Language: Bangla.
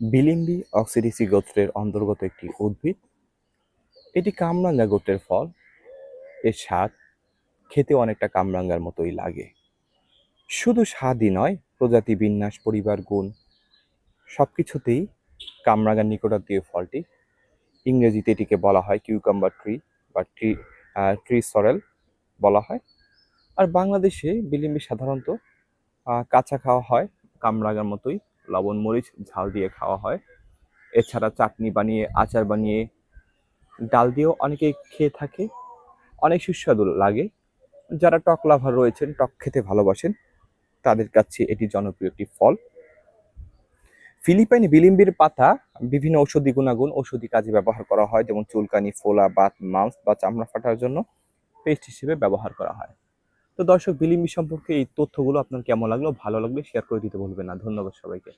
বিলিম্বি অক্সিডিসি গোত্রের অন্তর্গত একটি উদ্ভিদ। এটি কামরাঙ্গা গোত্রের ফল। এর স্বাদ খেতে অনেকটা কামরাঙ্গার মতোই লাগে। শুধু স্বাদই নয়, প্রজাতি বিন্যাস, পরিবার, গুণ সব কিছুতেই কামরাঙ্গার নিকটাত্মীয় ফলটি। ইংরেজিতে এটিকে বলা হয় কিউকাম্বার ট্রি বা ট্রি ট্রি সরেল বলা হয়। আর বাংলাদেশে বিলিম্বি সাধারণত কাঁচা খাওয়া হয় কামরাঙার মতোই। লবণ, মরিচ, ঝাল দিয়ে খাওয়া হয়। এছাড়া চাটনি বানিয়ে, আচার বানিয়ে, ডাল দিয়েও অনেকে খেয়ে থাকে। অনেক সুস্বাদু লাগে। যারা টক লাভার রয়েছেন, টক খেতে ভালোবাসেন, তাদের কাছে এটি জনপ্রিয় একটি ফল। ফিলিপাইনে বিলিম্বির পাতা, বিভিন্ন ঔষধি গুণাগুণ, ঔষধি কাজে ব্যবহার করা হয়, যেমন চুলকানি, ফোলা, বাত, মাংস বা চামড়া ফাটার জন্য, পেস্ট হিসেবে ব্যবহার করা হয়। তো দর্শক, বিলিম্বি সম্পর্কে এই তথ্যগুলো আপনার কেমন লাগল? ভালো লাগলে শেয়ার করে দিতে ভুলবেন না। ধন্যবাদ সবাইকে।